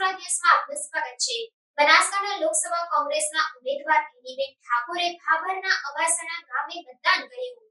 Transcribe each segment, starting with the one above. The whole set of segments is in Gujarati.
સુરત ન્યૂઝમાં આપનું સ્વાગત છે. બનાસકાંઠા લોકસભા કોંગ્રેસના ઉમેદવાર ગિનીબેન ઠાકોરે ભાભરના અબાસણા ગામે મતદાન કર્યું.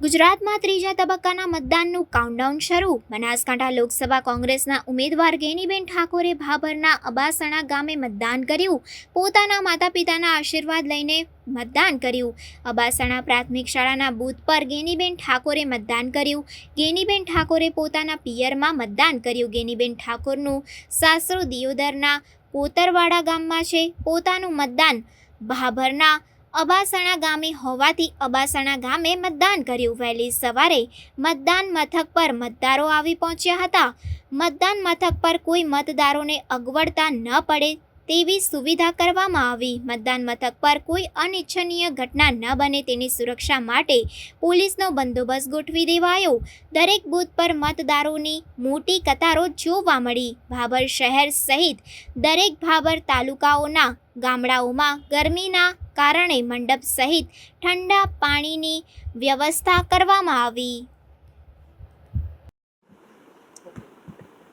ગુજરાતમાં ત્રીજા તબક્કાના મતદાનનું કાઉન્ટડાઉન શરૂ. બનાસકાંઠા લોકસભા કોંગ્રેસના ઉમેદવાર ગેનીબેન ઠાકોરે ભાભરના અબાસણા ગામે મતદાન કર્યું. પોતાના માતા પિતાના આશીર્વાદ લઈને મતદાન કર્યું. અબાસણા પ્રાથમિક શાળાના બૂથ પર ગેનીબેન ઠાકોરે મતદાન કર્યું. ગેનીબેન ઠાકોરે પોતાના પિયરમાં મતદાન કર્યું. ગેનીબેન ઠાકોરનું સાસરો દિયોદરના પોતરવાડા ગામમાં છે. પોતાનું મતદાન ભાભરના અબાસણા ગામે હોવાથી અબાસણા ગામે મતદાન કર્યું. વહેલી સવારે મતદાન મથક પર મતદારો આવી પહોંચ્યા હતા. મતદાન મથક પર કોઈ મતદારોને અગવડતા ન પડે તેવી સુવિધા કરવામાં આવી. મતદાન મથક પર કોઈ અનિચ્છનીય ઘટના ન બને તેની સુરક્ષા માટે પોલીસનો બંદોબસ્ત ગોઠવી દેવાયો. દરેક બૂથ પર મતદારોની મોટી કતારો જોવા મળી. ભાભર શહેર સહિત દરેક ભાભર તાલુકાઓના ગામડાઓમાં ગરમીના કારણે મંડપ સહિત ઠંડા પાણીની વ્યવસ્થા કરવામાં આવી.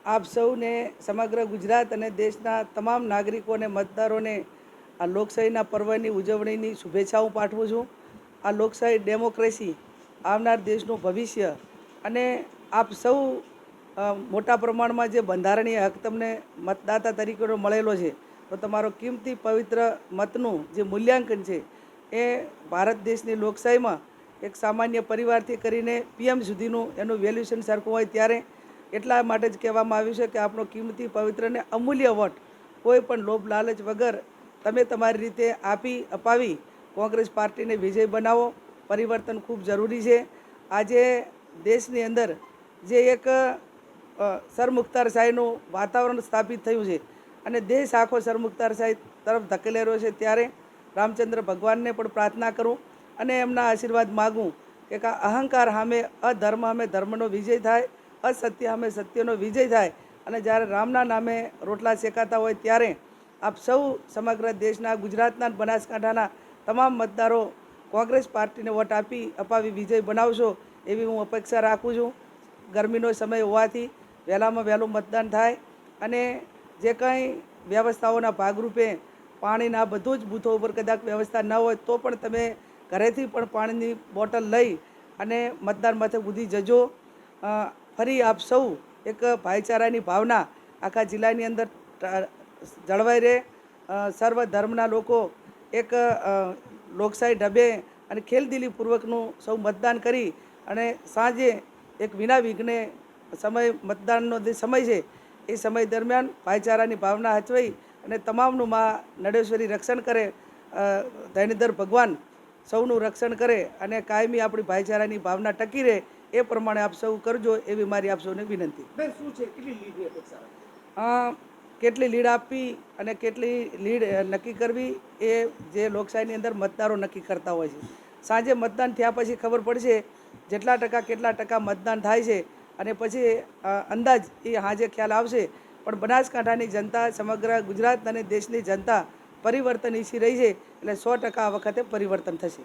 આપ સૌને સમગ્ર ગુજરાત અને દેશના તમામ નાગરિકોને મતદારોને આ લોકશાહીના પર્વની ઉજવણીની શુભેચ્છાઓ પાઠવું છું. આ લોકશાહી ડેમોક્રેસી આવનાર દેશનું ભવિષ્ય અને આપ સૌ મોટા પ્રમાણમાં જે બંધારણીય હક તમને મતદાતા તરીકેનો મળેલો છે તો તમારો કિંમતી પવિત્ર મતનું જે મૂલ્યાંકન છે, એ ભારત દેશની લોકશાહીમાં એક સામાન્ય પરિવારથી કરીને પીએમ સુધીનું એનું વેલ્યુશન સરખું હોય ત્યારે એટલા માટે જ કહેવામાં આવ્યું છે કે આપણો કિંમતી પવિત્ર અને અમૂલ્ય વોટ, કોઈ પણ લોભ લાલચ વગર તમે તમારી રીતે આપી, અપાવી, કોંગ્રેસ પાર્ટીને વિજય બનાવો, પરિવર્તન ખૂબ જરૂરી છે. આજે દેશની અંદર જે એક સરમુખ્તાર શાહીનું વાતાવરણ સ્થાપિત થયું છે અને દેશ આખો સરમુખતારશાહી તરફ ધકેલી રહ્યો છે ત્યારે રામચંદ્ર ભગવાનને પણ પ્રાર્થના કરું અને એમના આશીર્વાદ માગું કા અહંકાર સામે, અધર્મ સામે ધર્મનો વિજય થાય, અસત્ય સામે સત્યનો વિજય થાય અને જ્યારે રામના નામે રોટલા શેકાતા હોય ત્યારે આપ સૌ સમગ્ર દેશના, ગુજરાતના બનાસકાંઠાના તમામ મતદારો કોંગ્રેસ પાર્ટીને વોટ આપી, અપાવી, વિજય બનાવશો એવી હું અપેક્ષા રાખું છું. ગરમીનો સમય હોવાથી વહેલામાં વહેલું મતદાન થાય અને જે કંઈ વ્યવસ્થાઓના ભાગરૂપે પાણીના બધું જ બૂથો ઉપર કદાચ વ્યવસ્થા ન હોય તો પણ તમે ઘરેથી પણ પાણીની બોટલ લઈ અને મતદાન મથક સુધી જજો. ફરી આપ સૌ એક ભાઈચારાની ભાવના આખા જિલ્લાની અંદર જળવાઈ રહે. સર્વ ધર્મના લોકો એક લોકશાહી ઢબે અને ખેલદિલીપૂર્વકનું સૌ મતદાન કરી અને સાંજે એક વિના વિઘ્ને સમય, મતદાનનો જે સમય છે એ સમય દરમિયાન ભાઈચારાની ભાવના હચવાઈ અને તમામનું મા નડેશ્વરી રક્ષણ કરે ધૈનદર ભગવાન સૌનું રક્ષણ કરે અને કાયમી આપણી ભાઈચારાની ભાવના ટકી રહે એ પ્રમાણે આપ સૌ કરજો એવી મારી આપ સૌને વિનંતી. કેટલી લીડ આપવી અને કેટલી લીડ નક્કી કરવી એ જે લોકશાહીની અંદર મતદારો નક્કી કરતા હોય છે. સાંજે મતદાન થયા પછી ખબર પડશે જેટલા ટકા કેટલા ટકા મતદાન થાય છે અને પછી અંદાજ એ હાજે ખ્યાલ આવશે. પણ બનાસકાંઠાની જનતા, સમગ્ર ગુજરાત અને દેશની જનતા પરિવર્તન ઈચ્છી રહી છે. એટલે સો ટકા આ વખતે પરિવર્તન થશે.